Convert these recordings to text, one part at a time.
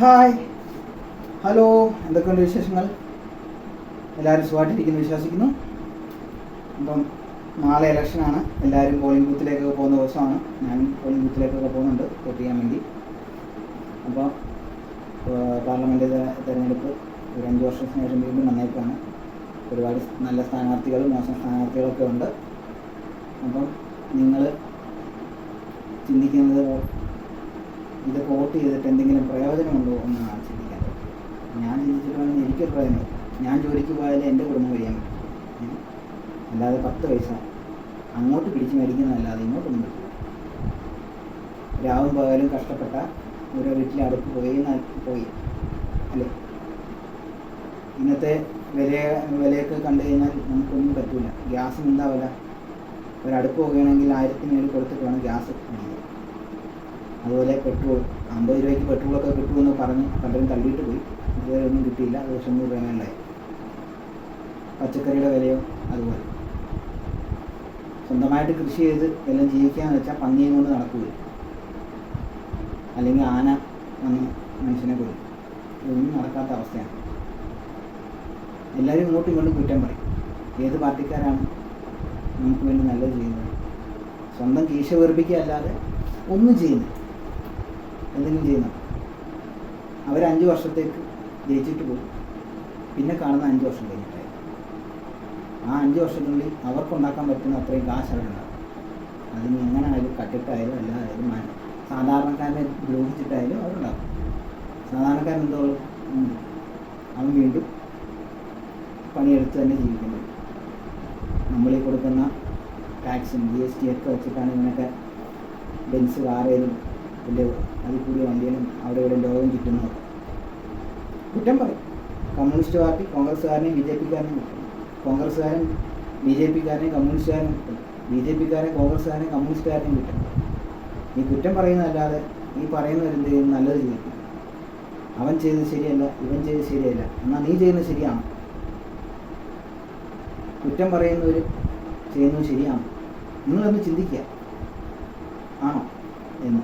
Hi. Hello. എന്തൊക്കെയുണ്ട് വിശേഷങ്ങൾ? എല്ലാവരും സുഖമായിട്ടിരിക്കുന്നു വിശ്വസിക്കുന്നു. അപ്പം നാളെ ഇലക്ഷനാണ് എല്ലാവരും പോളിംഗ് ബൂത്തിലേക്കൊക്കെ പോകുന്ന ദിവസമാണ്. ഞാൻ പോളിംഗ് ബൂത്തിലേക്കൊക്കെ പോകുന്നുണ്ട് വോട്ട് ചെയ്യാൻ വേണ്ടി അപ്പോൾ പാർലമെന്റ് തിരഞ്ഞെടുപ്പ് ഒരു അഞ്ച് വർഷത്തിന് ശേഷം വീണ്ടും വന്നേക്കാണ്. ഒരുപാട് നല്ല സ്ഥാനാർത്ഥികളും മോശം സ്ഥാനാർത്ഥികളൊക്കെ ഉണ്ട്. അപ്പം നിങ്ങൾ ചിന്തിക്കുന്നത് ഇത് വോട്ട് ചെയ്തിട്ട് എന്തെങ്കിലും പ്രയോജനമുണ്ടോ എന്നാണ് ചിന്തിക്കേണ്ടത് ഞാൻ ചിന്തിച്ചിട്ടുണ്ടെങ്കിൽ എനിക്കൊരു പ്രയോജനം. ഞാൻ ജോലിക്ക് പോയാലേ എന്റെ കുടുംബം കഴിയാൻ പറ്റും. അല്ലാതെ പത്ത് പൈസ അങ്ങോട്ട് പിടിച്ച് മേടിക്കുന്നതല്ലാതെ ഇങ്ങോട്ടൊന്നും പറ്റില്ല. രാവും പകലും കഷ്ടപ്പെട്ട ഓരോ വീട്ടിലെ അടുപ്പ് പോയി പോയി. അല്ലേ? ഇന്നത്തെ വില വിലയൊക്കെ കണ്ടു കഴിഞ്ഞാൽ നമുക്കൊന്നും പറ്റില്ല ഗ്യാസിന് എന്താ വില ഒരടുപ്പ് പോകുകയാണെങ്കിൽ ആയിരത്തിന് മേളിൽ കൊടുത്തിട്ട് വേണം ഗ്യാസ് അതുപോലെ പെട്രോൾ അമ്പത് രൂപയ്ക്ക് പെട്രോളൊക്കെ കിട്ടുമെന്ന് പറഞ്ഞ് പലരും തള്ളിയിട്ട് പോയി. ഇതുവരെ ഒന്നും കിട്ടിയില്ല. അത് തൊണ്ണൂറ് രൂപ മേളിലായി പച്ചക്കറിയുടെ വിലയോ അതുപോലെ. സ്വന്തമായിട്ട് കൃഷി ചെയ്ത് എല്ലാം ജീവിക്കാന്ന് വെച്ചാൽ പന്നിയും കൊണ്ട് നടക്കുകയില്ല അല്ലെങ്കിൽ ആന വന്ന് മനുഷ്യനെ കൊല്ലും. ഇതൊന്നും നടക്കാത്ത അവസ്ഥയാണ്. എല്ലാവരും ഇങ്ങോട്ടും ഇങ്ങോട്ടും കുറ്റം പറയും. ഏത് പാർട്ടിക്കാരാണ് നമുക്ക് വേണ്ടി നല്ലത് ചെയ്യുന്നത്? സ്വന്തം കീശ വെറുപ്പിക്കുക അല്ലാതെ ഒന്നും ചെയ്യുന്നില്ല. എന്തെങ്കിലും ചെയ്യുന്നു അവർ അഞ്ച് വർഷത്തേക്ക് ജയിച്ചിട്ട് പോകും പിന്നെ കാണുന്ന അഞ്ച് വർഷം കഴിഞ്ഞിട്ടായി. ആ അഞ്ച് വർഷത്തിനുള്ളിൽ അവർക്കുണ്ടാക്കാൻ പറ്റുന്ന അത്രയും കാശ് അവരുണ്ടാകും അതിന് എങ്ങനെ ആയാലും കട്ടിട്ടായാലും അല്ലാതായാലും സാധാരണക്കാരനെ ദ്രോഹിച്ചിട്ടായാലും അവരുണ്ടാകും സാധാരണക്കാരൻ എന്തോ അവൻ വീണ്ടും പണിയെടുത്ത് തന്നെ ജീവിക്കുന്നത് നമ്മളീ കൊടുക്കുന്ന ടാക്സും ജി എസ് ടി ഒക്കെ വെച്ചിട്ടാണ് ഇങ്ങനെയൊക്കെ ബെൻസ് കാറേലും വലിയ അതിൽ കൂടിയ വണ്ടികളും അവിടെ ഇവിടെ ലോകം ചുറ്റുന്നത് കുറ്റം പറയും. കമ്മ്യൂണിസ്റ്റ് പാർട്ടി കോൺഗ്രസ്സുകാരനെയും ബി ജെ പിക്കാരനെയും കോൺഗ്രസ്സുകാരൻ ബി ജെ പിക്കാരനെയും കമ്മ്യൂണിസ്റ്റുകാരനും കിട്ടും ബി ജെ പിക്കാരൻ കോൺഗ്രസ്സുകാരനെയും കമ്മ്യൂണിസ്റ്റുകാരനെയും കിട്ടും ഈ കുറ്റം പറയുന്നതല്ലാതെ ഈ പറയുന്നവരെന്ത് ചെയ്യും? നല്ലത് ചെയ്യും. അവൻ ചെയ്തത് ശരിയല്ല ഇവൻ ചെയ്തത് ശരിയല്ല. എന്നാൽ നീ ചെയ്യുന്നത് ശരിയാണ്. കുറ്റം പറയുന്നവർ ചെയ്യുന്നത് ശരിയാണ്. നിങ്ങളൊന്ന് ചിന്തിക്കുക. ആണോ എന്ന്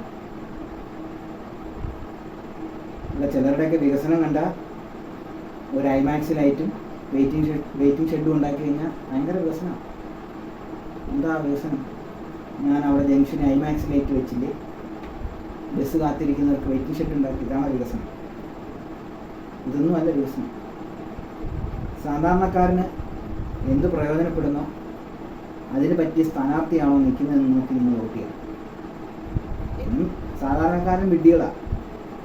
ഇവിടെ ചിലരുടെയൊക്കെ വികസനം കണ്ട ഒരു ഐമാക്സ് ലൈറ്റും വെയിറ്റിംഗ് ഷെഡ് വെയിറ്റിംഗ് ഷെഡും ഉണ്ടാക്കി കഴിഞ്ഞാൽ ഭയങ്കര വികസനമാണ് എന്താ വികസനം? ഞാൻ അവിടെ ജംഗ്ഷന് ഐമാക്സ് ലൈറ്റ് വെച്ചില്ലേ? ബസ് കാത്തിരിക്കുന്നവർക്ക് വെയിറ്റിംഗ് ഷെഡ് ഉണ്ടാക്കി. ഇതാണ് വികസനം. ഇതൊന്നും അല്ല വികസനം. സാധാരണക്കാരന് എന്ത് പ്രയോജനപ്പെടുന്നോ അതിന് പറ്റിയ സ്ഥാനാർത്ഥിയാണോ നിൽക്കുന്നതെന്ന് നോക്കി നിന്ന് വോട്ട് ചെയ്യണം സാധാരണക്കാരൻ വിഡ്ഢികളാണ്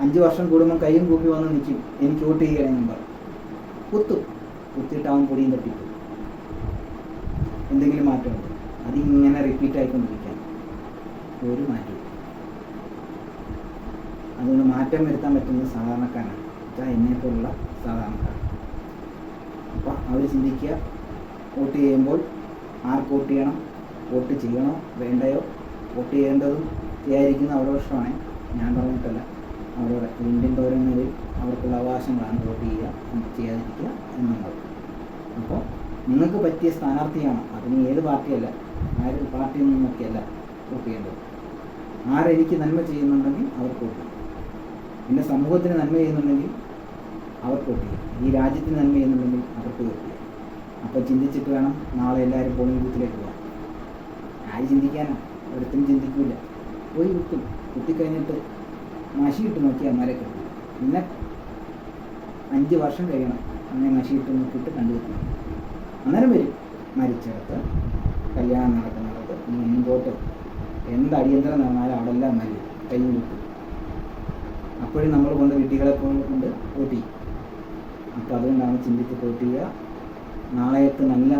അഞ്ച് വർഷം കൂടുമ്പോൾ കൈയും കൂപ്പി വന്ന് നിൽക്കും എനിക്ക് വോട്ട് ചെയ്യണമെന്നും പറയും. കുത്തും. കുത്തിയിട്ട് അവൻ പൊടിയും തട്ടിപ്പോയി എന്തെങ്കിലും മാറ്റമുണ്ട് അതിങ്ങനെ റിപ്പീറ്റ് ആയിക്കൊണ്ടിരിക്കാൻ. ഒരു മാറ്റം അതുകൊണ്ട് മാറ്റം വരുത്താൻ പറ്റുന്നത് സാധാരണക്കാരാണ് വെച്ചാൽ എന്നെപ്പോലുള്ള സാധാരണക്കാർ അപ്പോൾ അവർ ചിന്തിക്കുക വോട്ട് ചെയ്യുമ്പോൾ ആർക്ക് വോട്ട് ചെയ്യണം? വോട്ട് ചെയ്യണോ? വേണ്ടയോ? വോട്ട് ചെയ്യേണ്ടതും ചെയ്യാതിരിക്കുന്ന അവരുടെ ഇഷ്ടമാണ്. ഞാൻ പറഞ്ഞിട്ടല്ല. അവരുടെ ഇന്ത്യൻ പൗരന്മാരിൽ അവർക്കുള്ള അവകാശങ്ങളാണ് വോട്ട് ചെയ്യുക ചെയ്യാതിരിക്കുക എന്നുള്ളത്. അപ്പോൾ നിങ്ങൾക്ക് പറ്റിയ സ്ഥാനാർത്ഥിയാണ് അതിന് ഏത് പാർട്ടിയല്ല ആര് പാർട്ടിയിൽ നിന്നൊക്കെയല്ല വോട്ട് ചെയ്യേണ്ടത്. ആരെനിക്ക് നന്മ ചെയ്യുന്നുണ്ടെങ്കിൽ അവർക്ക് വോട്ട് ചെയ്യും. പിന്നെ സമൂഹത്തിന് നന്മ ചെയ്യുന്നുണ്ടെങ്കിൽ അവർക്ക് വോട്ട് ചെയ്യും. ഈ രാജ്യത്തിന് നന്മ ചെയ്യുന്നുണ്ടെങ്കിൽ അവർക്ക് വോട്ട് ചെയ്യും. അപ്പോൾ ചിന്തിച്ചിട്ട് വേണം നാളെ എല്ലാവരും പോളിംഗ് ബൂത്തിലേക്ക് പോകാൻ. ആര് ചിന്തിക്കാനാണ് ഒരുത്തും ചിന്തിക്കില്ല പോയി കുത്തും. കുത്തിക്കഴിഞ്ഞിട്ട് മഷിയിട്ട് നോക്കിയാൽ മര കിട്ടും പിന്നെ അഞ്ച് വർഷം കഴിയണം. അങ്ങനെ മഷിയിട്ട് നോക്കിയിട്ട് കണ്ടുകിട്ടണം അന്നേരം വരും മരിച്ചിടത്ത് കല്യാണം നടക്കുന്നിടത്ത് മുൻപോട്ട് എന്ത് അടിയന്തരം നടന്നാലും അവിടെ എല്ലാം മരി കൈ കിട്ടും അപ്പോഴും നമ്മൾ കൊണ്ട് വീട്ടുകളെ കൊണ്ട് പോട്ടി അപ്പോൾ അതുകൊണ്ടാണ് ചിന്തിച്ച് പോട്ടിയ നാളെയൊക്കെ നല്ല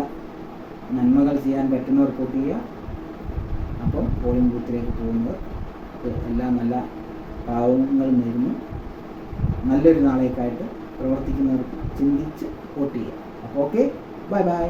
നന്മകൾ ചെയ്യാൻ പറ്റുന്നവർ പോട്ടിയ അപ്പോൾ അപ്പം പോളിംഗ് ബൂത്തിലേക്ക് പോകുമ്പോൾ എല്ലാം നല്ല പാവങ്ങൾ നേരുന്നു. നല്ലൊരു നാളേക്കായിട്ട് പ്രവർത്തിക്കുന്നവർക്ക് ചിന്തിച്ച് വോട്ട് ചെയ്യുക അപ്പോൾ ഓക്കെ ബൈ ബൈ.